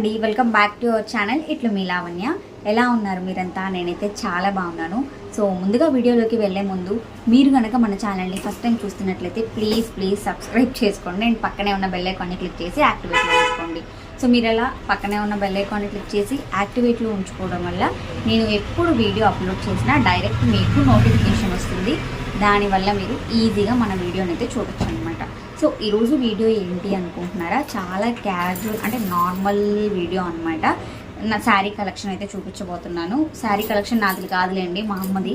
అండి. Welcome back to our channel ఇట్లు మీ లావణ్య. ఎలా ఉన్నారు మీరంతా? నేనైతే చాలా బాగున్నాను. సో ముందుగా వీడియోలోకి వెళ్ళే ముందు మీరు కనుక మన ఛానల్ని ఫస్ట్ టైం చూస్తున్నట్లయితే ప్లీజ్ ప్లీజ్ సబ్స్క్రైబ్ చేసుకోండి. అండ్ పక్కనే ఉన్న బెల్ ఐకాన్ని క్లిక్ చేసి యాక్టివేట్లో చేసుకోండి సో మీరు అలా పక్కనే ఉన్న బెల్ ఐకాన్ని క్లిక్ చేసి యాక్టివేట్లో ఉంచుకోవడం వల్ల నేను ఎప్పుడు వీడియో అప్లోడ్ చేసినా డైరెక్ట్ మీకు నోటిఫికేషన్ వస్తుంది. దానివల్ల మీరు ఈజీగా మన వీడియోని అయితే చూడొచ్చు సో ఈరోజు వీడియో ఏంటి అనుకుంటున్నారా? చాలా క్యాజువల్ అంటే నార్మల్ వీడియో అనమాట నా శారీ కలెక్షన్ అయితే చూపించబోతున్నాను. శారీ కలెక్షన్ నాది కాదులేండి మా అమ్మది.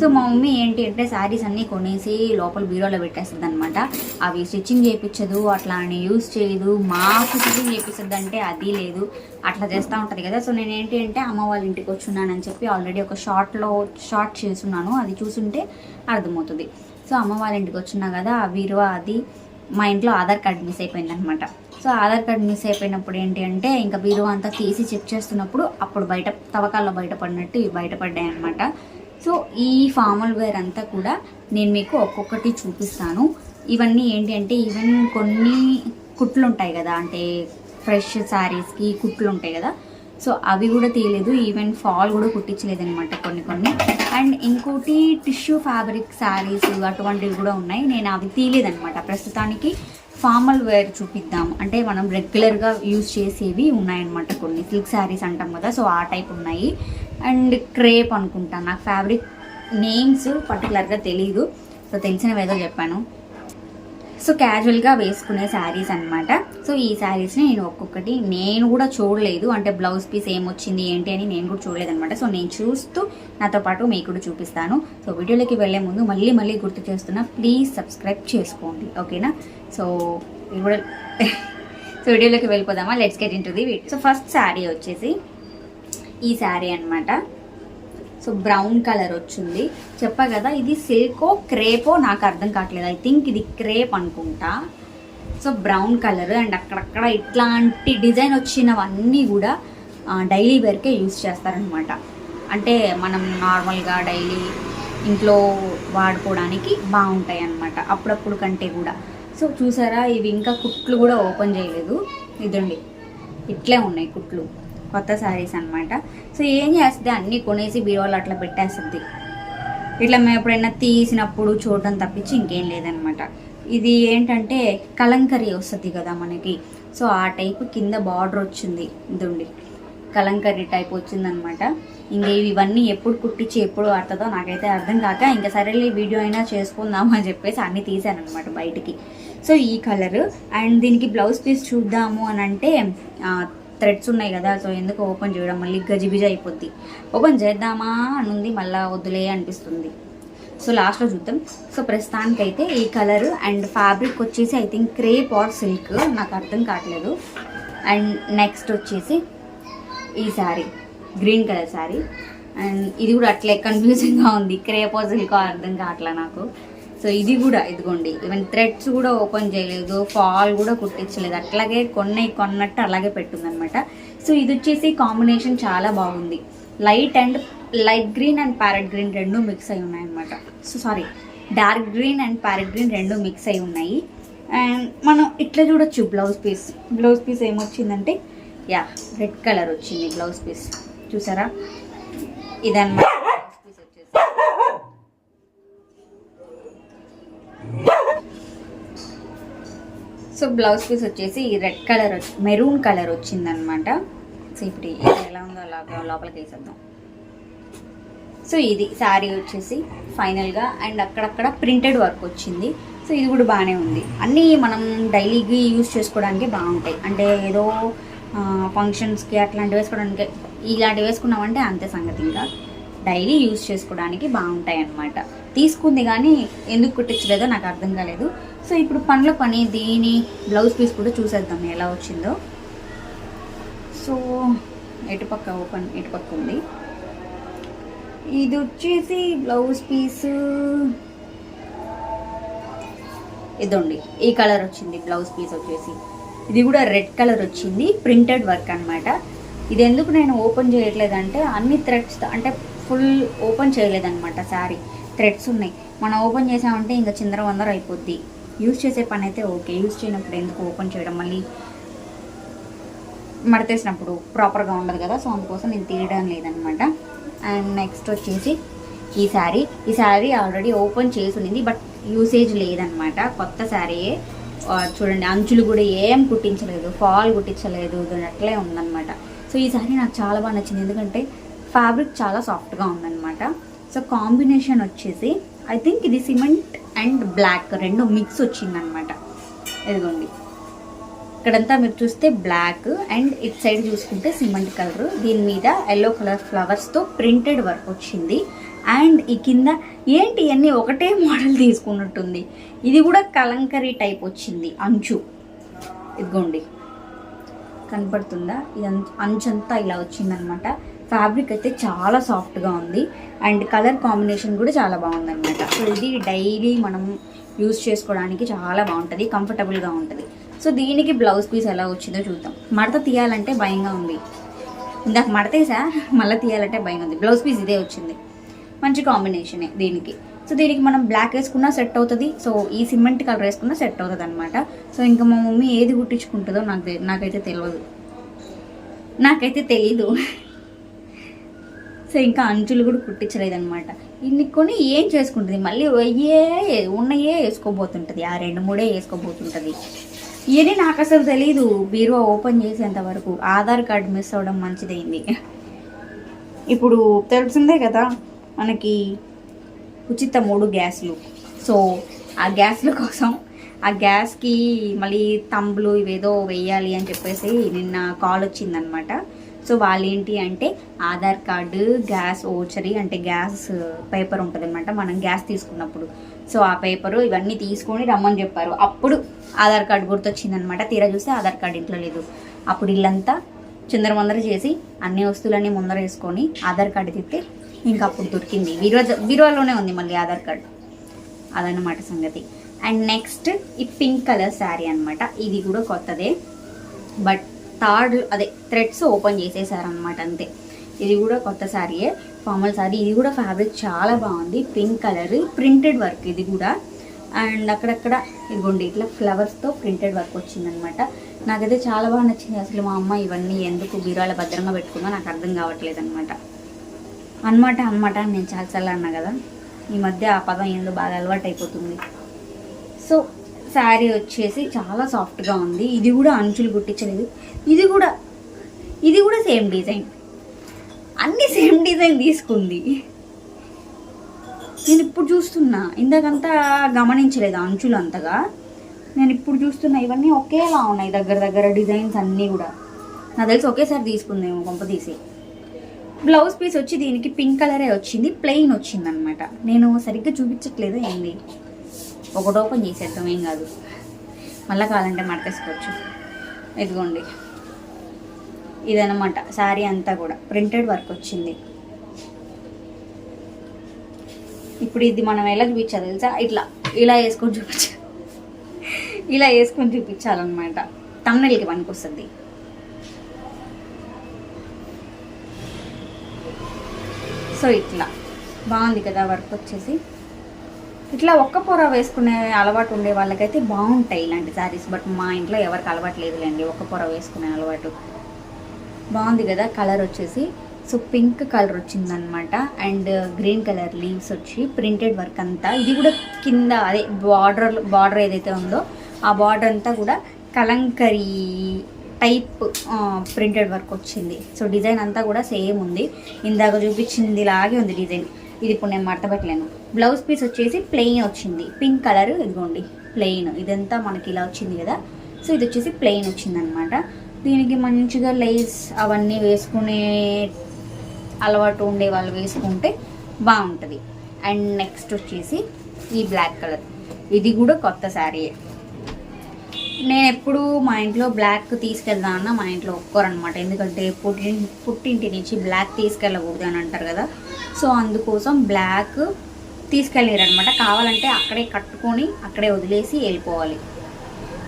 సో మా మమ్మీ ఏంటి అంటే శారీస్ అన్నీ కొనేసి లోపల బీరోలో పెట్టేస్తుంది అనమాట అవి స్టిచ్చింగ్ చేయించదు అట్లా అని యూస్ చేయదు. మాకు స్టిచ్చింగ్ చేపిస్తుంది అంటే అది లేదు. అట్లా చేస్తూ ఉంటుంది కదా. సో నేను ఏంటి అంటే అమ్మ వాళ్ళ ఇంటికి వచ్చున్నానని చెప్పి ఆల్రెడీ ఒక షార్ట్లో షార్ట్ చేస్తున్నాను. అది చూసుంటే అర్థమవుతుంది. సో అమ్మ వాళ్ళ ఇంటికి వచ్చినా కదా ఆ బీరువా అది. మా ఇంట్లో ఆధార్ కార్డ్ మిస్ అయిపోయిందనమాట సో ఆధార్ కార్డ్ మిస్ అయిపోయినప్పుడు ఏంటి అంటే ఇంకా బీరువా అంతా తీసి చెక్ చేస్తున్నప్పుడు అప్పుడు బయట తవ్వకాల్లో బయటపడినట్టు ఇవి బయటపడ్డాయి అనమాట సో ఈ ఫార్మల్ వేర్ అంతా కూడా నేను మీకు ఒక్కొక్కటి చూపిస్తాను. ఇవన్నీ ఏంటి అంటే ఈవెన్ కొన్ని కుట్లు ఉంటాయి కదా అంటే ఫ్రెష్ శారీస్కి కుట్లు ఉంటాయి కదా. సో అవి కూడా తీయలేదు ఈవెన్ ఫాల్ కూడా కుట్టించలేదు అనమాట కొన్ని కొన్ని. అండ్ ఇంకోటి టిష్యూ ఫ్యాబ్రిక్ శారీస్ అటువంటివి కూడా ఉన్నాయి. నేను అవి తీయలేదనమాట ప్రస్తుతానికి ఫార్మల్ వేర్ చూపిద్దాం. అంటే మనం రెగ్యులర్గా యూజ్ చేసేవి ఉన్నాయన్నమాట కొన్ని. సిల్క్ శారీస్ అంటాం కదా సో ఆ టైప్ ఉన్నాయి. అండ్ క్రేప్ అనుకుంటాను నాకు ఫ్యాబ్రిక్ నేమ్స్ పర్టికులర్గా తెలియదు సో తెలిసినవి ఏదో చెప్పాను. సో క్యాజువల్గా వేసుకునే శారీస్ అనమాట సో ఈ శారీస్ని నేను ఒక్కొక్కటి నేను కూడా చూడలేదు. అంటే బ్లౌజ్ పీస్ ఏమొచ్చింది ఏంటి అని నేను కూడా చూడలేదు అనమాట సో నేను చూస్తూ నాతో పాటు మీకు కూడా చూపిస్తాను. సో వీడియోలోకి వెళ్ళే ముందు మళ్ళీ మళ్ళీ గుర్తు చేస్తున్నా ప్లీజ్ సబ్స్క్రైబ్ చేసుకోండి. ఓకేనా? సో కూడా సో వీడియోలోకి వెళ్ళిపోదామా? Let's get into the so first sari వచ్చేసి ఈ శారీ అనమాట సో బ్రౌన్ కలర్ వచ్చింది. చెప్పా కదా ఇది సిల్కో క్రేపో నాకు అర్థం కావట్లేదు. ఐ థింక్ ఇది క్రేప్ అనుకుంటా. సో బ్రౌన్ కలర్ అండ్ అక్కడక్కడ ఇట్లాంటి డిజైన్ వచ్చినవన్నీ కూడా డైలీ వేర్కే యూస్ చేస్తారనమాట అంటే మనం నార్మల్గా డైలీ ఇంట్లో వాడుకోవడానికి బాగుంటాయి అన్నమాట అప్పుడప్పుడు కంటే కూడా. సో చూసారా ఇవి ఇంకా కుట్లు కూడా ఓపెన్ చేయలేదు. ఇదండి ఇట్లే ఉన్నాయి కుట్లు. కొత్త శారీస్ అనమాట సో ఏం చేస్తుంది? అన్నీ కొనేసి బీరోలు అట్లా పెట్టేస్తుంది. ఇట్లా మేము ఎప్పుడైనా తీసినప్పుడు చూడడం తప్పించి ఇంకేం లేదనమాట ఇది ఏంటంటే కలంకరీ వస్తుంది కదా మనకి. సో ఆ టైప్ కింద బార్డర్ వచ్చింది. ఇదండి కలంకరీ టైప్ వచ్చిందనమాట ఇంక ఇవన్నీ ఎప్పుడు కుట్టించి ఎప్పుడు వాడుతుందో నాకైతే అర్థం కాక ఇంకా సరేలే వీడియో అయినా చేసుకుందాం అని చెప్పేసి అన్నీ తీసాను అనమాట బయటికి. సో ఈ కలర్ అండ్ దీనికి బ్లౌజ్ పీస్ చూద్దాము అని అంటే థ్రెడ్స్ ఉన్నాయి కదా సో ఎందుకు ఓపెన్ చేయడం మళ్ళీ గజిబిజి అయిపోద్ది. ఓపెన్ చేద్దామా అని ఉంది మళ్ళీ వద్దులే అనిపిస్తుంది. సో లాస్ట్లో చూద్దాం. సో ప్రస్తుతానికైతే ఈ కలర్ అండ్ ఫ్యాబ్రిక్ వచ్చేసి I think crepe or silk నాకు అర్థం కావట్లేదు. అండ్ నెక్స్ట్ వచ్చేసి ఈ sari green colour sari. And ఇది కూడా అట్లే కన్ఫ్యూజింగ్గా ఉంది. క్రేప్ ఆర్ సిల్క్ అర్థం కావట్లే నాకు. సో ఇది కూడా ఇదిగోండి. ఈవెన్ థ్రెడ్స్ కూడా ఓపెన్ చేయలేదు ఫాల్ కూడా కుట్టించలేదు. అట్లాగే కొన్నాయి కొన్నట్టు అలాగే పెట్టుందనమాట సో ఇది వచ్చేసి కాంబినేషన్ చాలా బాగుంది. Light and light green and parrot green రెండు మిక్స్ అయి ఉన్నాయన్నమాట. So sorry dark green and parrot green రెండు మిక్స్ అయి ఉన్నాయి. అండ్ మనం ఇట్లా చూడొచ్చు బ్లౌజ్ పీస్ బ్లౌజ్ పీస్ ఏమొచ్చిందంటే యా రెడ్ కలర్ వచ్చింది బ్లౌజ్ పీస్ చూసారా? ఇదన్నమాట. బ్లౌజ్ పీస్ వచ్చేసి. సో బ్లౌజ్ పీస్ వచ్చేసి రెడ్ కలర్ మెరూన్ కలర్ వచ్చిందనమాట సో ఇప్పుడు ఎలా ఉందో అలాగా లోపలికి వేసేద్దాం. సో ఇది శారీ వచ్చేసి ఫైనల్గా అండ్ అక్కడక్కడ ప్రింటెడ్ వర్క్ వచ్చింది. సో ఇది కూడా బాగానే ఉంది. అన్నీ మనం డైలీకి యూస్ చేసుకోవడానికి బాగుంటాయి. అంటే ఏదో ఫంక్షన్స్కి అట్లాంటివి వేసుకోవడానికి ఇలాంటివి వేసుకున్నామంటే అంతే సంగతి ఇంకా. డైలీ యూస్ చేసుకోవడానికి బాగుంటాయి అన్నమాట తీసుకుంది కానీ ఎందుకు కుట్టించలేదో నాకు అర్థం కాలేదు. సో ఇప్పుడు పనుల పని దీని బ్లౌజ్ పీస్ కూడా చూసేద్దాం ఎలా వచ్చిందో. సో ఎటుపక్క ఓపెన్ ఎటుపక్క ఉంది? ఇది వచ్చేసి బ్లౌజ్ పీస్. ఇదండి ఈ కలర్ వచ్చింది బ్లౌజ్ పీస్ వచ్చేసి. ఇది కూడా రెడ్ కలర్ వచ్చింది ప్రింటెడ్ వర్క్ అనమాట ఇది ఎందుకు నేను ఓపెన్ చేయట్లేదంటే అన్ని థ్రెడ్స్ అంటే ఫుల్ ఓపెన్ చేయలేదన్నమాట శారీ. థ్రెడ్స్ ఉన్నాయి. మనం ఓపెన్ చేసామంటే ఇంకా చిందర వందర అయిపోద్ది. యూజ్ చేసే పని అయితే ఓకే. యూజ్ చేయనప్పుడు ఎందుకు ఓపెన్ చేయడం? మళ్ళీ మడతేసినప్పుడు ప్రాపర్గా ఉండదు కదా. సో అందుకోసం నేను తీయడం లేదనమాట అండ్ నెక్స్ట్ వచ్చేసి ఈ శారీ. ఈ శారీ ఆల్రెడీ ఓపెన్ చేసి ఉన్నింది బట్ యూసేజ్ లేదనమాట కొత్త శారీయే. చూడండి అంచులు కూడా ఏం కుట్టించలేదు. ఫాల్ కుట్టించలేదు. అట్లే ఉందన్నమాట. సో ఈ శారీ నాకు చాలా బాగా నచ్చింది. ఎందుకంటే ఫ్యాబ్రిక్ చాలా సాఫ్ట్గా ఉందన్నమాట. సో కాంబినేషన్ వచ్చేసి ఐ థింక్ ఇది సిమెంట్ అండ్ బ్లాక్ రెండు మిక్స్ వచ్చిందనమాట ఇదిగోండి. ఇక్కడంతా మీరు చూస్తే బ్లాక్ అండ్ ఇట్ సైడ్ చూసుకుంటే సిమెంట్ కలర్ దీని మీద ఎల్లో కలర్ ఫ్లవర్స్తో ప్రింటెడ్ వర్క్ వచ్చింది. అండ్ ఈ కింద ఏంటి అన్నీ ఒకటే మోడల్ తీసుకున్నట్టుంది. ఇది కూడా కలంకరీ టైప్ వచ్చింది అంచు. ఇదిగోండి. కనపడుతుందా? ఇది అంచు- అంచంతా ఇలా వచ్చిందనమాట ఫ్యాబ్రిక్ అయితే చాలా సాఫ్ట్గా ఉంది. అండ్ కలర్ కాంబినేషన్ కూడా చాలా బాగుందన్నమాట. సో ఇది డైలీ మనం యూస్ చేసుకోవడానికి చాలా బాగుంటుంది కంఫర్టబుల్గా ఉంటుంది. సో దీనికి బ్లౌజ్ పీస్ ఎలా వచ్చిందో చూద్దాం. మడత తీయాలంటే భయంగా ఉంది. ఇందాక మడతేసా మళ్ళీ తీయాలంటే భయంగా ఉంది. బ్లౌజ్ పీస్ ఇదే వచ్చింది. మంచి కాంబినేషనే దీనికి. సో దీనికి మనం బ్లాక్ వేసుకున్నా సెట్ అవుతుంది. సో ఈ సిమెంట్ కలర్ వేసుకున్నా సెట్ అవుతుంది అనమాట సో ఇంకా మా మమ్మీ ఏది కుట్టించుకుంటుందో నాకు నాకైతే తెలియదు నాకైతే తెలీదు. సో ఇంకా అంచులు కూడా కుట్టించలేదు అనమాట ఇన్ని కొని ఏం చేసుకుంటుంది? మళ్ళీ అయ్యే ఉన్నయే వేసుకోబోతుంటుంది. ఆ రెండు మూడే వేసుకోబోతుంటుంది. ఇవన్నీ నాకు అసలు తెలీదు. బీరువా ఓపెన్ చేసేంత వరకు ఆధార్ కార్డ్ మిస్ అవ్వడం మంచిదైంది. ఇప్పుడు తెలిసిందే కదా మనకి ఉచిత మూడు గ్యాస్లు. సో ఆ గ్యాస్ల కోసం ఆ గ్యాస్కి మళ్ళీ తంబులు ఇవేదో వేయాలి అని చెప్పేసి నిన్న కాల్ వచ్చిందనమాట సో వాళ్ళు ఏంటి అంటే ఆధార్ కార్డు గ్యాస్ ఓచరీ అంటే గ్యాస్ పేపర్ ఉంటుంది అనమాట మనం గ్యాస్ తీసుకున్నప్పుడు. సో ఆ పేపరు ఇవన్నీ తీసుకొని రమ్మని చెప్పారు. అప్పుడు ఆధార్ కార్డు గుర్తొచ్చిందనమాట తీరా చూస్తే ఆధార్ కార్డు ఇంట్లో లేదు. అప్పుడు ఇల్లంతా చిందరమందర చేసి అన్ని వస్తువులన్నీ ముందర వేసుకొని ఆధార్ కార్డు తిప్పితే ఇంకా అప్పుడు దొరికింది. బీరువా బీరువాలోనే ఉంది మళ్ళీ ఆధార్ కార్డు. అదనమాట సంగతి. అండ్ నెక్స్ట్ ఈ పింక్ కలర్ శారీ అన్నమాట. ఇది కూడా కొత్తదే. బట్ థర్డ్ అదే థ్రెడ్స్ ఓపెన్ చేసేసారనమాట అంతే. ఇది కూడా కొత్త శారీయే ఫార్మల్ శారీ ఇది కూడా ఫ్యాబ్రిక్ చాలా బాగుంది. పింక్ కలర్ ప్రింటెడ్ వర్క్ ఇది కూడా. అండ్ అక్కడక్కడ ఇదిగోండి ఇట్లా ఫ్లవర్స్తో ప్రింటెడ్ వర్క్ వచ్చిందనమాట నాకైతే చాలా బాగా నచ్చింది. అసలు మా అమ్మ ఇవన్నీ ఎందుకు బీరాల భద్రంగా పెట్టుకుందో నాకు అర్థం కావట్లేదు అనమాట అనమాట అనమాట నేను చాలాసార్లు అన్నా కదా ఈ మధ్య ఆ పదం ఏందో బాగా అలవాటు అయిపోతుంది సో శారీ వచ్చేసి చాలా సాఫ్ట్గా ఉంది. ఇది కూడా అంచులు కుట్టించలేదు. ఇది కూడా ఇది కూడా సేమ్ డిజైన్ అన్ని సేమ్ డిజైన్ తీసుకుంది. నేను ఇప్పుడు చూస్తున్నా. ఇందాకంతా గమనించలేదు అంచులు అంతగా. నేను ఇప్పుడు చూస్తున్నా ఇవన్నీ ఒకేలా ఉన్నాయి. దగ్గర దగ్గర డిజైన్స్ అన్నీ కూడా. నాకు తెలిసి ఒకేసారి తీసుకుందేమో కొంప తీసి. బ్లౌజ్ పీస్ వచ్చి దీనికి పింక్ కలరే వచ్చింది ప్లెయిన్ వచ్చింది అనమాట నేను సరిగ్గా చూపించట్లేదు ఏంది. ఒకటి ఓపెన్ చేసేద్దాం ఏం కాదు. మళ్ళీ కావాలంటే మడతేసుకోవచ్చు. ఇదిగోండి. ఇదనమాట శారీ అంతా కూడా. ప్రింటెడ్ వర్క్ వచ్చింది. ఇప్పుడు ఇది మనం ఎలా చూపించాలి తెలుసా? ఇట్లా ఇలా వేసుకొని చూపించాలి ఇలా వేసుకొని చూపించాలన్నమాట. తమ్నెల్కి పనికొస్తుంది. సో ఇట్లా. బాగుంది కదా వర్క్ వచ్చేసి. ఇట్లా ఒక్క పొర వేసుకునే అలవాటు ఉండే వాళ్ళకైతే బాగుంటాయి ఇలాంటి శారీస్ బట్ మా ఇంట్లో ఎవరికి అలవాటు లేదులేండి ఒక్క పొర వేసుకునే అలవాటు. బాగుంది కదా కలర్ వచ్చేసి. సో పింక్ కలర్ వచ్చిందనమాట. అండ్ గ్రీన్ కలర్ లీవ్స్ వచ్చి ప్రింటెడ్ వర్క్ అంతా. ఇది కూడా కింద అదే బార్డర్ బార్డర్ ఏదైతే ఉందో ఆ బార్డర్ అంతా కూడా కలంకరీ టైప్ ప్రింటెడ్ వర్క్ వచ్చింది. సో డిజైన్ అంతా కూడా సేమ్ ఉంది. ఇందాక చూపించింది లాగే ఉంది డిజైన్. ఇది ఇప్పుడు నేను మర్తపెట్టలేను బ్లౌజ్ పీస్ వచ్చేసి ప్లెయిన్ వచ్చింది. పింక్ కలర్ ఇదిగోండి ప్లెయిన్. ఇదంతా మనకి ఇలా వచ్చింది కదా. సో ఇది వచ్చేసి ప్లెయిన్ వచ్చింది అనమాట దీనికి మంచిగా లేస్ అవన్నీ వేసుకునే అలవాటు ఉండే వాళ్ళు వేసుకుంటే బాగుంటుంది. అండ్ నెక్స్ట్ వచ్చేసి ఈ బ్లాక్ కలర్. ఇది కూడా కొత్త శారీయే నేను ఎప్పుడు మా ఇంట్లో బ్లాక్ తీసుకెళ్దామన్నా మా ఇంట్లో ఒక్కరనమాట. ఎందుకంటే పుట్టి పుట్టింటి నుంచి బ్లాక్ తీసుకెళ్ళకూడదు అని అంటారు కదా. సో అందుకోసం బ్లాక్ తీసుకెళ్ళారనమాట కావాలంటే అక్కడే కట్టుకొని అక్కడే వదిలేసి వెళ్ళిపోవాలి.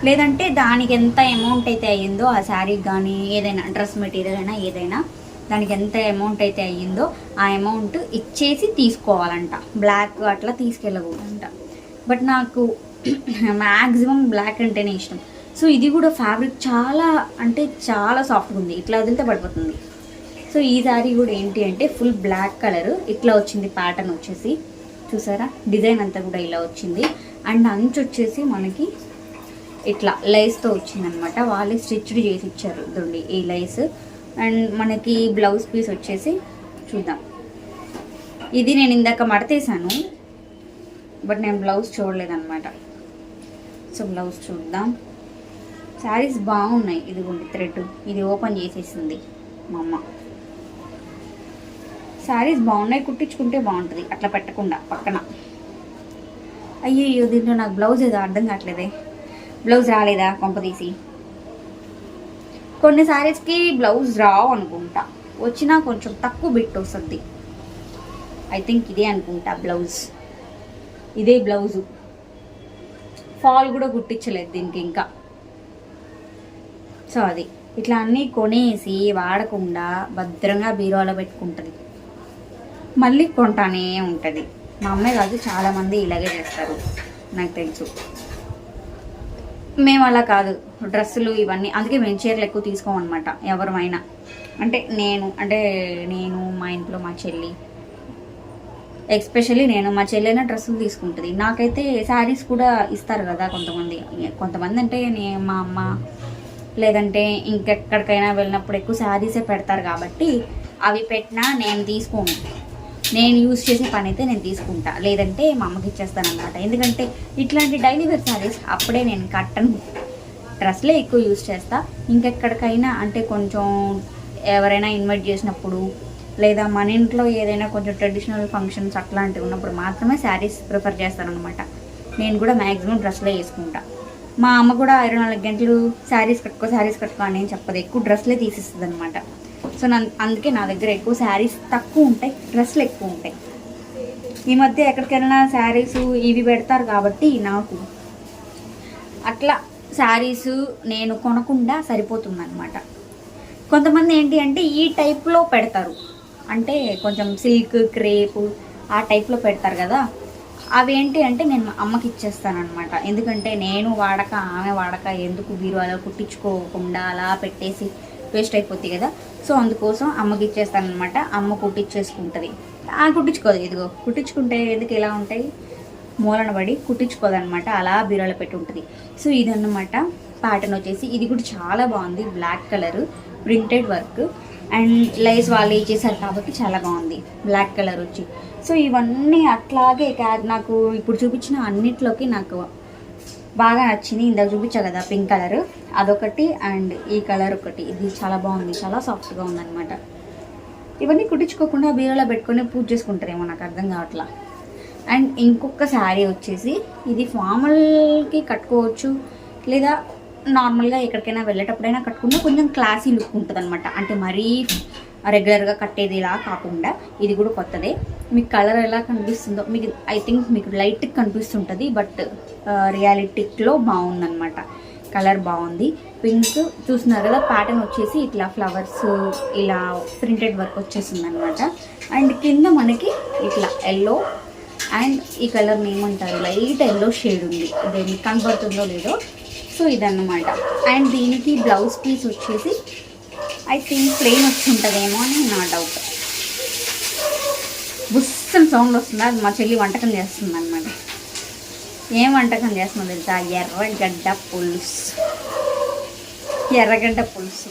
లేదంటే దానికి ఎంత అమౌంట్ అయితే అయ్యిందో ఆ శారీకి కానీ ఏదైనా డ్రెస్ మెటీరియల్ అయినా ఏదైనా దానికి ఎంత అమౌంట్ అయితే అయ్యిందో ఆ అమౌంట్ ఇచ్చేసి తీసుకోవాలంట. బ్లాక్ అట్లా తీసుకెళ్ళకూడదంట. బట్ నాకు మ్యాక్సిమం బ్లాక్ అంటేనే ఇష్టం. సో ఇది కూడా ఫ్యాబ్రిక్ చాలా అంటే చాలా సాఫ్ట్గా ఉంది. ఇట్లా వదిలితే పడిపోతుంది. సో ఈ శారీ కూడా ఏంటి అంటే ఫుల్ బ్లాక్ కలర్ ఇట్లా వచ్చింది ప్యాటర్న్ వచ్చేసి. చూసారా? డిజైన్ అంతా కూడా ఇలా వచ్చింది. అండ్ అంచు వచ్చేసి మనకి ఇట్లా లైస్తో వచ్చిందనమాట వాళ్ళే స్టిచ్డ్ చేసి ఇచ్చారు దండి ఈ లైస్ అండ్ మనకి బ్లౌజ్ పీస్ వచ్చేసి చూద్దాం. ఇది నేను ఇందాక మడతేసాను. బట్ నేను బ్లౌజ్ చూడలేదన్నమాట. సో బ్లౌజ్ చూద్దాం. శారీస్ బాగున్నాయి. ఇదిగోండి థ్రెడ్ ఇది ఓపెన్ చేసేసింది మా అమ్మ. శారీస్ బాగున్నాయి కుట్టించుకుంటే బాగుంటుంది. అట్లా పెట్టకుండా పక్కన. అయ్యో దీంట్లో నాకు బ్లౌజ్ ఏదో అర్థం కావట్లేదే. బ్లౌజ్ రాలేదా? కొంపదీసి కొన్ని శారీస్కి బ్లౌజ్ రావు అనుకుంటా. వచ్చినా కొంచెం తక్కువ బిట్ వస్తుంది. ఐ థింక్ ఇదే అనుకుంటా బ్లౌజ్. ఇదే బ్లౌజు. ఫాల్ కూడా కుట్టించలేదు దీనికి ఇంకా. సో అది. ఇట్లా అన్నీ కొనేసి వాడకుండా భద్రంగా బీరువాలో పెట్టుకుంటుంది. మళ్ళీ కొంటానే ఉంటుంది. మా అమ్మే కాదు చాలామంది ఇలాగే చేస్తారు. నాకు తెలుసు. మేము అలా కాదు. డ్రెస్సులు ఇవన్నీ అందుకే మేము చీరలు ఎక్కువ తీసుకోమన్నమాట ఎవరమైనా అంటే నేను అంటే నేను మా ఇంట్లో మా చెల్లి. ఎస్పెషల్లీ నేను మా చెల్లెన డ్రెస్సులు తీసుకుంటుంది. నాకైతే శారీస్ కూడా ఇస్తారు కదా కొంతమంది. కొంతమంది అంటే నే మా అమ్మ లేదంటే ఇంకెక్కడికైనా వెళ్ళినప్పుడు ఎక్కువ శారీసే పెడతారు కాబట్టి అవి పెట్టినా నేను తీసుకోను. నేను యూజ్ చేసే పని అయితే నేను తీసుకుంటా. లేదంటే మా అమ్మకి ఇచ్చేస్తాను అనమాట ఎందుకంటే ఇట్లాంటి డైలీ వేర్ శారీస్ అప్పుడే నేను కట్టను. డ్రెస్లే ఎక్కువ యూజ్ చేస్తా. ఇంకెక్కడికైనా అంటే కొంచెం ఎవరైనా ఇన్వైట్ చేసినప్పుడు లేదా మన ఇంట్లో ఏదైనా కొంచెం ట్రెడిషనల్ ఫంక్షన్స్ అట్లాంటివి ఉన్నప్పుడు మాత్రమే శారీస్ ప్రిఫర్ చేస్తానమాట నేను కూడా మ్యాక్సిమం డ్రెస్లే వేసుకుంటా. మా అమ్మ కూడా ఇరవై నాలుగు గంటలు శారీస్ కట్టుకో శారీస్ కట్టుకో అని చెప్పదు. ఎక్కువ డ్రెస్లే తీసిస్తుంది అనమాట సో నా అందుకే నా దగ్గర ఎక్కువ శారీస్ తక్కువ ఉంటాయి డ్రెస్సులు ఎక్కువ ఉంటాయి. ఈ మధ్య ఎక్కడికెళ్ళినా శారీస్ ఇవి పెడతారు కాబట్టి నాకు. అట్లా శారీస్ నేను కొనకుండా సరిపోతుంది అనమాట కొంతమంది ఏంటి అంటే ఈ టైప్లో పెడతారు. అంటే కొంచెం సిల్క్ క్రేప్ ఆ టైప్లో పెడతారు కదా. అవి ఏంటి అంటే నేను అమ్మకి ఇచ్చేస్తాను అనమాట ఎందుకంటే నేను వాడక ఆమె వాడక ఎందుకు బీరువాలో కుట్టించుకోకుండా అలా పెట్టేసి వేస్ట్ అయిపోతుంది కదా. సో అందుకోసం అమ్మకి ఇచ్చేస్తాను అనమాట అమ్మ కుట్టించేసుకుంటుంది ఆ కుట్టించుకోదు. ఇదిగో కుట్టించుకుంటే ఎందుకు ఇలా ఉంటాయి? మూలన పడి కుట్టించుకోదనమాట అలా బీరువాలో పెట్టి ఉంటుంది. సో ఇదన్నమాట ప్యాటర్న్ వచ్చేసి. ఇది కూడా చాలా బాగుంది. Black colour printed work and lace వాళ్ళు ఇచ్చేసారు కాబట్టి చాలా బాగుంది. బ్లాక్ కలర్ వచ్చి. సో ఇవన్నీ అట్లాగే నాకు ఇప్పుడు చూపించిన అన్నిట్లోకి నాకు బాగా నచ్చింది. ఇందాక చూపించా కదా పింక్ కలర్. అదొకటి అండ్ ఈ కలర్ ఒకటి. ఇది చాలా బాగుంది. చాలా సాఫ్ట్గా ఉందన్నమాట. ఇవన్నీ కుట్టించుకోకుండా బీరోలో పెట్టుకొని పూజ చేసుకుంటారేమో నాకు అర్థం కావట్లా. అండ్ ఇంకొక శారీ వచ్చేసి ఇది ఫార్మల్కి కట్టుకోవచ్చు. లేదా నార్మల్గా ఎక్కడికైనా వెళ్ళేటప్పుడైనా కట్టుకుంటే కొంచెం క్లాసీ లుక్ ఉంటుంది అనమాట అంటే మరీ రెగ్యులర్గా కట్టేది ఇలా కాకుండా ఇది కూడా కొత్తదే. మీకు కలర్ ఎలా కనిపిస్తుందో మీకు ఐ థింక్ మీకు లైట్ కనిపిస్తుంటుంది బట్ రియాలిటిక్లో uh, బాగుందనమాట కలర్ బాగుంది. పింక్ చూస్తున్నారు కదా ప్యాటర్న్ వచ్చేసి ఇట్లా ఫ్లవర్స్ ఇలా ప్రింటెడ్ వర్క్ వచ్చేసింది అనమాట అండ్ కింద మనకి ఇట్లా ఎల్లో అండ్ ఈ కలర్ ఏమంటారు లైట్ ఎల్లో షేడ్ ఉంది. దేనికి కనబడుతుందో లేదో. సో ఇదన్నమాట. అండ్ దీనికి బ్లౌజ్ పీస్ వచ్చేసి ఐ థింక్ ప్లెయిన్ వచ్చి ఉంటుందేమో అని నా డౌట్ కిచెన్ సౌండ్ వస్తుంది? అది మా చెల్లి వంటకం చేస్తుంది అనమాట ఏం వంటకం చేస్తుందో తెలుసా? ఎర్రగడ్డ పులుసు. ఎర్రగడ్డ పులుసు.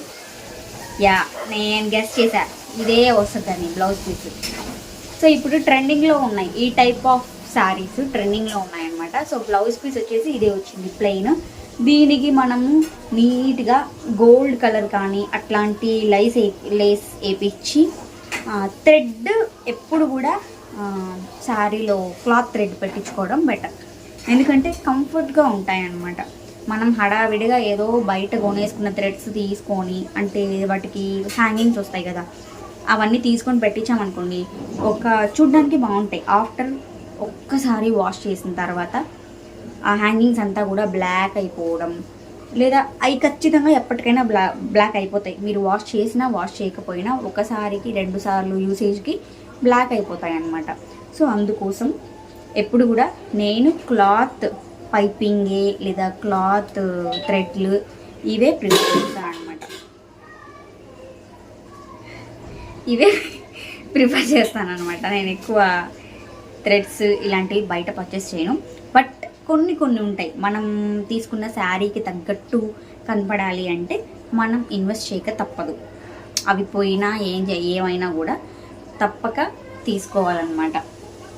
యా నేను గెస్ చేశా. ఇదే వస్తుందని బ్లౌజ్ పీస్ సో ఇప్పుడు ట్రెండింగ్లో ఉన్నాయి. ఈ టైప్ ఆఫ్ శారీస్ ట్రెండింగ్లో ఉన్నాయన్నమాట. సో బ్లౌజ్ పీస్ వచ్చేసి ఇదే వచ్చింది ప్లెయిన్ దీనికి మనము నీట్గా గోల్డ్ కలర్ కానీ అట్లాంటి లైస్ లేస్ వేపించి థ్రెడ్ ఎప్పుడు కూడా శారీలో క్లాత్ థ్రెడ్ పెట్టించుకోవడం బెటర్ ఎందుకంటే కంఫర్ట్గా ఉంటాయి అన్నమాట మనం హడావిడిగా ఏదో బయట కొనేసుకున్న థ్రెడ్స్ తీసుకొని అంటే వాటికి హ్యాంగింగ్స్ వస్తాయి కదా అవన్నీ తీసుకొని పెట్టించామనుకోండి ఒక చూడ్డానికి బాగుంటాయి. ఆఫ్టర్ ఒక్కసారి వాష్ చేసిన తర్వాత ఆ హ్యాంగింగ్స్ అంతా కూడా బ్లాక్ అయిపోవడం లేదా అవి ఖచ్చితంగా ఎప్పటికైనా బ్లా బ్లాక్ అయిపోతాయి. మీరు వాష్ చేసినా వాష్ చేయకపోయినా ఒకసారికి రెండు సార్లు యూసేజ్కి బ్లాక్ అయిపోతాయి అన్నమాట సో అందుకోసం ఎప్పుడు కూడా నేను క్లాత్ పైపింగే లేదా క్లాత్ థ్రెడ్లు ఇవే ప్రిఫర్ చేస్తాను అనమాట ఇవే ప్రిఫర్ చేస్తాను అనమాట నేను ఎక్కువ థ్రెడ్స్ ఇలాంటివి బయట పర్చేస్ చేయను. బట్ కొన్ని కొన్ని ఉంటాయి. మనం తీసుకున్న శారీకి తగ్గట్టు కనపడాలి అంటే మనం ఇన్వెస్ట్ చేయక తప్పదు. అవి పోయినా ఏం ఏమైనా కూడా తప్పక తీసుకోవాలన్నమాట.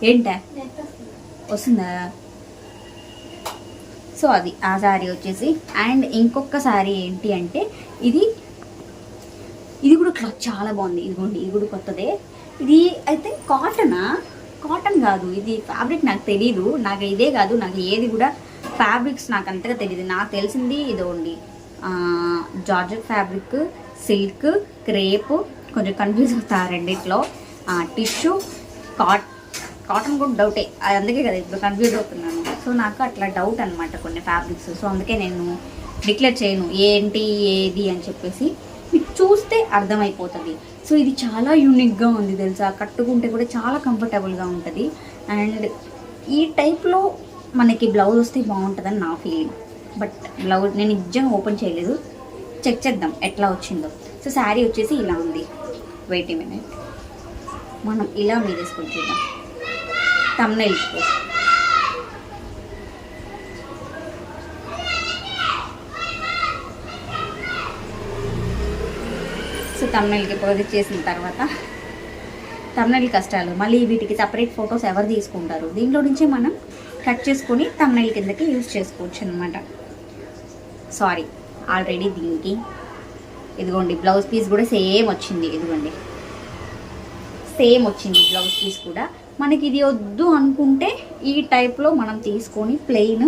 ఏంటా? వస్తుందా? సో అది. ఆ శారీ వచ్చేసి. అండ్ ఇంకొక శారీ ఏంటి అంటే ఇది ఇది కూడా క్లాత్ చాలా బాగుంది. ఇదిగోండి ఇది కూడా కొత్తదే. ఇది అయితే కాటనా? కాటన్ కాదు. ఇది ఫ్యాబ్రిక్ నాకు తెలియదు నాకు ఇదే కాదు. నాకు ఏది కూడా ఫ్యాబ్రిక్స్ నాకు అంతగా తెలియదు నాకు తెలిసింది ఇదోండి జార్జెట్ ఫ్యాబ్రిక్ సిల్క్ క్రేప్ కొంచెం కన్ఫ్యూజ్ అవుతా రెండిట్లో. టిష్యూ కాట్ కాటన్ కూడా డౌటే. అది అందుకే కదా ఇప్పుడు కన్ఫ్యూజ్ అవుతున్నాను. సో నాకు అట్లా డౌట్ అనమాట కొన్ని ఫ్యాబ్రిక్స్ సో అందుకే నేను డిక్లేర్ చేయను. ఏంటి ఏది అని చెప్పేసి మీకు చూస్తే అర్థమైపోతుంది. సో ఇది చాలా యూనిక్గా ఉంది తెలుసా? కట్టుకుంటే కూడా చాలా కంఫర్టబుల్గా ఉంటుంది. అండ్ ఈ టైప్లో మనకి బ్లౌజ్ వస్తే బాగుంటుందని నా ఫీలింగ్ బట్ బ్లౌజ్ నేను నిజంగా ఓపెన్ చేయలేదు. చెక్ చేద్దాం ఎట్లా వచ్చిందో. సో శారీ వచ్చేసి ఇలా ఉంది. వెయిట్ మినిట్ మనం ఇలా మీద వేసుకొని చూద్దాం తమ్నైల్ సో తమ్నైల్కి ప్రాజెక్ట్ చేసిన తర్వాత తమ్నైల్ కష్టాలు. మళ్ళీ వీటికి సపరేట్ ఫొటోస్ ఎవరు తీసుకుంటారు? దీంట్లో నుంచి మనం కట్ చేసుకొని తమ్నైల్ కిందకి యూజ్ చేసుకోవచ్చు అనమాట సారీ ఆల్రెడీ దీనికి. ఇదిగోండి బ్లౌజ్ పీస్ కూడా సేమ్ వచ్చింది. ఇదిగోండి. సేమ్ వచ్చింది బ్లౌజ్ పీస్ కూడా. మనకి ఇది వద్దు అనుకుంటే ఈ టైప్లో మనం తీసుకొని ప్లెయిన్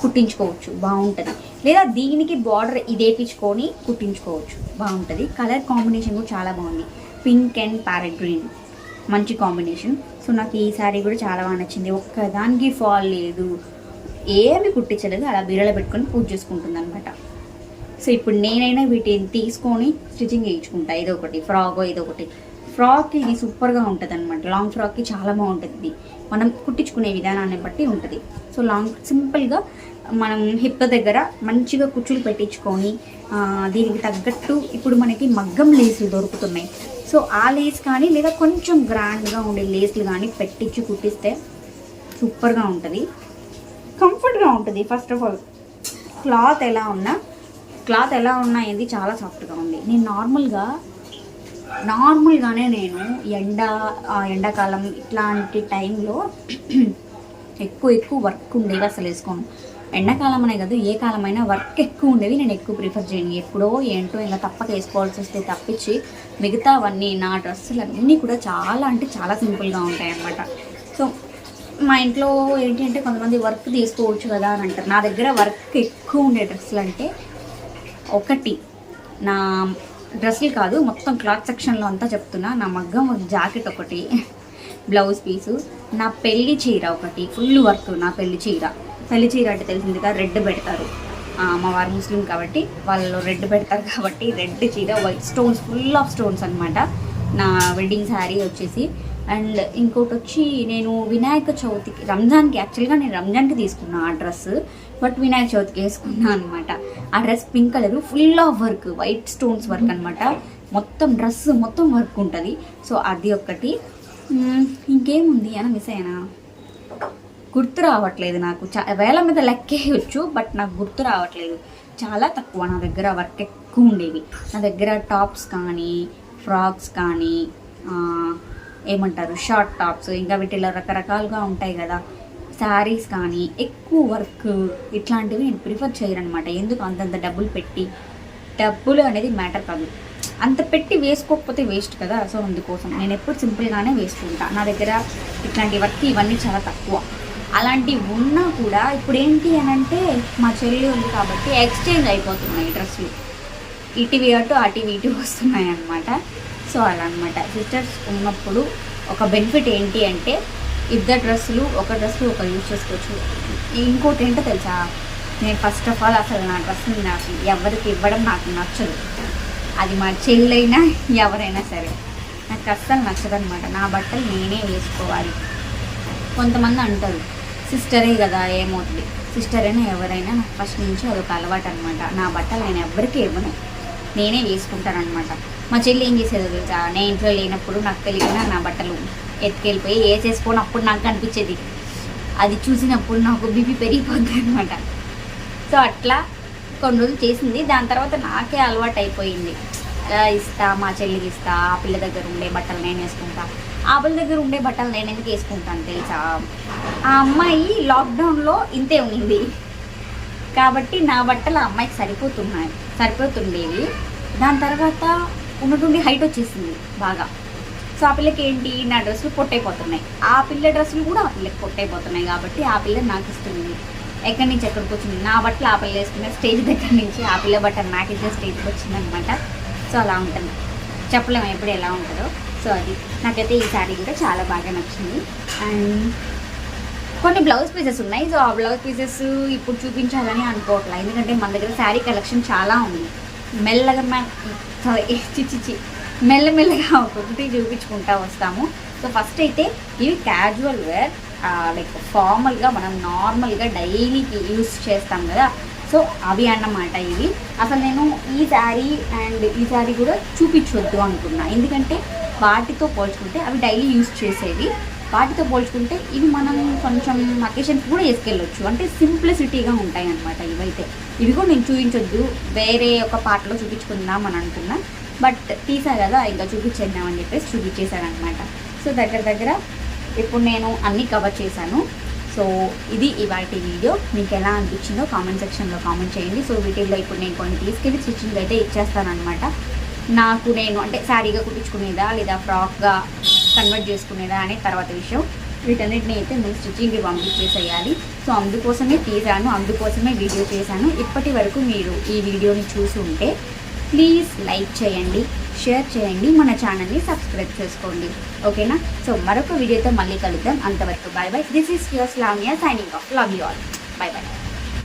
కుట్టించుకోవచ్చు. బాగుంటుంది. లేదా దీనికి బార్డర్ ఇదేపించుకొని కుట్టించుకోవచ్చు. బాగుంటుంది. కలర్ కాంబినేషన్ కూడా చాలా బాగుంది. పింక్ అండ్ ప్యారెట్ గ్రీన్ మంచి కాంబినేషన్ సో నాకు ఈ శారీ కూడా చాలా బాగా నచ్చింది. ఒక్కదానికి ఫాల్ లేదు. ఏమి కుట్టించలేదు. అలా బీరలో పెట్టుకొని పూజ చేసుకుంటుంది అనమాట సో ఇప్పుడు నేనైనా వీటిని తీసుకొని స్టిచ్చింగ్ వేయించుకుంటా ఏదో ఒకటి. ఫ్రాగో ఏదో ఒకటి. ఫ్రాక్ ఇది సూపర్గా ఉంటుంది అనమాట లాంగ్ ఫ్రాక్కి చాలా బాగుంటుంది. ఇది మనం కుట్టించుకునే విధానాన్ని బట్టి ఉంటుంది. సో లాంగ్ సింపుల్గా మనం హిప్ దగ్గర మంచిగా కుచ్చులు పెట్టించుకొని దీనికి తగ్గట్టు ఇప్పుడు మనకి మగ్గం లేసులు దొరుకుతున్నాయి. సో ఆ లేస్ కానీ లేదా కొంచెం గ్రాండ్గా ఉండే లేస్లు కానీ పెట్టించి కుట్టిస్తే సూపర్గా ఉంటుంది. కంఫర్ట్గా ఉంటుంది. ఫస్ట్ ఆఫ్ ఆల్ క్లాత్ ఎలా ఉన్నా క్లాత్ ఎలా ఉన్నా అనేది చాలా సాఫ్ట్గా ఉంది. నేను నార్మల్గా నార్మల్గానే నేను ఎండ ఆ, ఎండాకాలం ఇట్లాంటి టైంలో ఎక్కువ ఎక్కువ వర్క్ ఉండేవి అసలు వేసుకోను. ఎండాకాలం అనే కాదు ఏ కాలమైనా వర్క్ ఎక్కువ ఉండేవి నేను ఎక్కువ ప్రిఫర్ చేయను. ఎప్పుడో ఏంటో ఇంకా తప్పక వేసుకోవాల్సి వస్తే తప్పించి మిగతావన్నీ నా డ్రెస్సులు అన్నీ కూడా చాలా అంటే చాలా సింపుల్గా ఉంటాయి అన్నమాట సో మా ఇంట్లో ఏంటి అంటే కొంతమంది వర్క్ తీసుకోవచ్చు కదా అని అంటారు. నా దగ్గర వర్క్ ఎక్కువ ఉండే డ్రెస్సులు అంటే ఒకటి నా డ్రెస్సులు కాదు మొత్తం క్లాత్ సెక్షన్లో అంతా చెప్తున్నా. నా మగ్గం జాకెట్ ఒకటి బ్లౌజ్ పీసు నా పెళ్ళి చీర ఒకటి ఫుల్ వర్క్ నా పెళ్ళి చీర. పెళ్ళి చీర అంటే తెలిసిందిగా రెడ్ పెడతారు. అమ్మవారు మా వారు ముస్లిం కాబట్టి వాళ్ళు రెడ్ పెడతారు కాబట్టి రెడ్ చీర white stones full of stones అనమాట నా వెడ్డింగ్ శారీ వచ్చేసి. అండ్ ఇంకోటి వచ్చి నేను వినాయక చవితికి రంజాన్కి యాక్చువల్గా నేను రంజాన్కి తీసుకున్నా ఆ డ్రెస్ బట్ వినాయక చవితికి వేసుకున్నాను అనమాట ఆ dress pink colour full of work white stones work అనమాట మొత్తం డ్రెస్ మొత్తం వర్క్ ఉంటుంది. సో అది ఒకటి ఇంకేముంది? అని మిస్ అయినా గుర్తు రావట్లేదు నాకు. చా వేల మీద లెక్కేయచ్చు బట్ నాకు గుర్తు రావట్లేదు. చాలా తక్కువ నా దగ్గర వర్క్ ఎక్కువ ఉండేవి. నా దగ్గర టాప్స్ కానీ ఫ్రాక్స్ కానీ ఏమంటారు? షార్ట్ టాప్స్ ఇంకా వీటిలో రకరకాలుగా ఉంటాయి కదా. శారీస్ కానీ ఎక్కువ వర్క్ ఇట్లాంటివి నేను ప్రిఫర్ చేయరనమాట. ఎందుకు? అంతంత డబ్బులు పెట్టి. డబ్బులు అనేది మ్యాటర్ కాదు. అంత పెట్టి వేసుకోకపోతే వేస్ట్ కదా. సో అందుకోసం నేను ఎప్పుడు సింపుల్గానే వేసుకుంటా. నా దగ్గర ఇట్లాంటి వర్క్ ఇవన్నీ చాలా తక్కువ. అలాంటివి ఉన్నా కూడా ఇప్పుడు ఏంటి అని అంటే మా చెల్లి ఉంది కాబట్టి ఎక్స్చేంజ్ అయిపోతున్నాయి డ్రెస్సులు. ఇటువి అటు అటువి ఇటు వస్తున్నాయి అనమాట సో అలా అనమాట సిస్టర్స్ ఉన్నప్పుడు ఒక బెనిఫిట్ ఏంటి అంటే ఇద్దరు డ్రెస్సులు ఒక డ్రెస్సులు ఒక యూజ్ చేసుకోవచ్చు. ఇంకోటి ఏంటో తెలుసా? నేను ఫస్ట్ ఆఫ్ ఆల్ అసలు నా డ్రెస్ని నాకు ఎవరికి ఇవ్వడం నాకు నచ్చదు. అది మా చెల్లైనా ఎవరైనా సరే. నాకు అస్సలు నచ్చదనమాట. నా బట్టలు నేనే వేసుకోవాలి. కొంతమంది అంటారు సిస్టరే కదా ఏమవుతుంది? సిస్టర్ అయినా ఎవరైనా నాకు ఫస్ట్ నుంచి అదొక అలవాటు అనమాట. నా బట్టలు నేను ఎవ్వరికీ ఇవ్వను. నేనే వేసుకుంటాను అనమాట మా చెల్లి ఏం చేసేదో తెలుసా? నేను ఇంట్లో లేనప్పుడు నాకు తెలియకుండా నా బట్టలు ఎత్తుకెళ్ళిపోయి వేసేసుకొని అప్పుడు నాకు అనిపించేది. అది చూసినప్పుడు నాకు బీపీ పెరిగిపోద్ది అనమాట సో అట్లా కొన్ని రోజులు చేసింది. దాని తర్వాత నాకే అలవాటు అయిపోయింది. ఇస్తా మా చెల్లికి ఇస్తా ఆ పిల్ల దగ్గర ఉండే బట్టలు నేను వేసుకుంటా. ఆ పిల్ల దగ్గర ఉండే బట్టలు నేను ఎందుకు వేసుకుంటాను తెలుసా? ఆ అమ్మాయి లాక్డౌన్లో ఇంతే ఉండింది. కాబట్టి నా బట్టలు ఆ అమ్మాయికి సరిపోతున్నాయి సరిపోతుండేవి. దాని తర్వాత ఉన్నటువంటి హైట్ వచ్చేసింది బాగా. సో ఆ పిల్లకి ఏంటి? నా డ్రెస్సులు పొట్టైపోతున్నాయి. ఆ పిల్ల డ్రెస్సులు కూడా ఆ పిల్లకి పొట్టైపోతున్నాయి కాబట్టి ఆ పిల్ల నాకు ఇస్తుంది. ఎక్కడి నుంచి ఎక్కడికి వచ్చింది? నా బట్టలు ఆ పిల్ల వేసుకున్న స్టేజ్ దగ్గర నుంచి ఆ పిల్ల బట్టలు నాకు ఇచ్చే స్టేజ్కి వచ్చింది అనమాట సో అలా ఉంటుంది. చెప్పలేము ఎప్పుడు ఎలా ఉంటుందో. సో అది నాకైతే ఈ శారీ కూడా చాలా బాగా నచ్చింది. అండ్ కొన్ని బ్లౌజ్ పీసెస్ ఉన్నాయి. సో ఆ బ్లౌజ్ పీసెస్ ఇప్పుడు చూపించాలని అనుకోవట్లేదు. ఎందుకంటే మన దగ్గర శారీ కలెక్షన్ చాలా ఉంది. మెల్లగా సారీ చిచ్చిచ్చి మెల్లమెల్లగా ఒక్కొక్కటి చూపించుకుంటా వస్తాము. సో ఫస్ట్ అయితే ఇవి క్యాజువల్ వేర్ లైక్ ఫార్మల్గా మనం నార్మల్గా డైలీకి యూస్ చేస్తాం కదా. సో అవి అన్నమాట ఇవి. అసలు నేను ఈ శారీ అండ్ ఈ శారీ కూడా చూపించొద్దు అనుకున్నా. ఎందుకంటే వాటితో పోల్చుకుంటే అవి డైలీ యూస్ చేసేవి. వాటితో పోల్చుకుంటే ఇవి మనం కొంచెం అకేషన్కి కూడా వేసుకెళ్ళొచ్చు. అంటే సింప్లిసిటీగా ఉంటాయి అనమాట ఇవైతే. ఇవి కూడా నేను చూపించొద్దు. వేరే ఒక పాటలో చూపించుకుందాం అని అనుకున్నా బట్ తీసా కదా ఇంకా చూపించేద్దామని చెప్పేసి చూపించేశాను అనమాట సో దగ్గర దగ్గర ఇప్పుడు నేను అన్నీ కవర్ చేశాను. సో ఇది ఇవాటి వీడియో. మీకు ఎలా అనిపించిందో కామెంట్ సెక్షన్లో కామెంట్ చేయండి. సో వీటిల్లో ఇప్పుడు నేను కొన్ని తీసుకెళ్ళి స్టిచ్చింగ్ అయితే ఇచ్చేస్తాను నాకు నేను అంటే శారీగా కుట్టించుకునేదా లేదా ఫ్రాక్గా కన్వర్ట్ చేసుకునేదా అనే తర్వాత విషయం. వీటన్నిటిని అయితే ముందు స్టిచ్చింగ్కి పంపించేసేయాలి సో అందుకోసమే తీసాను అందుకోసమే వీడియో చేశాను. ఇప్పటి వరకు మీరు ఈ వీడియోని చూసి ఉంటే ప్లీజ్ లైక్ చేయండి షేర్ చేయండి మన ఛానల్ని సబ్స్క్రైబ్ చేసుకోండి. ఓకేనా? సో మరొక వీడియోతో మళ్ళీ కలుద్దాం. అంతవరకు bye bye this is your స్లామియా signing off love you all bye bye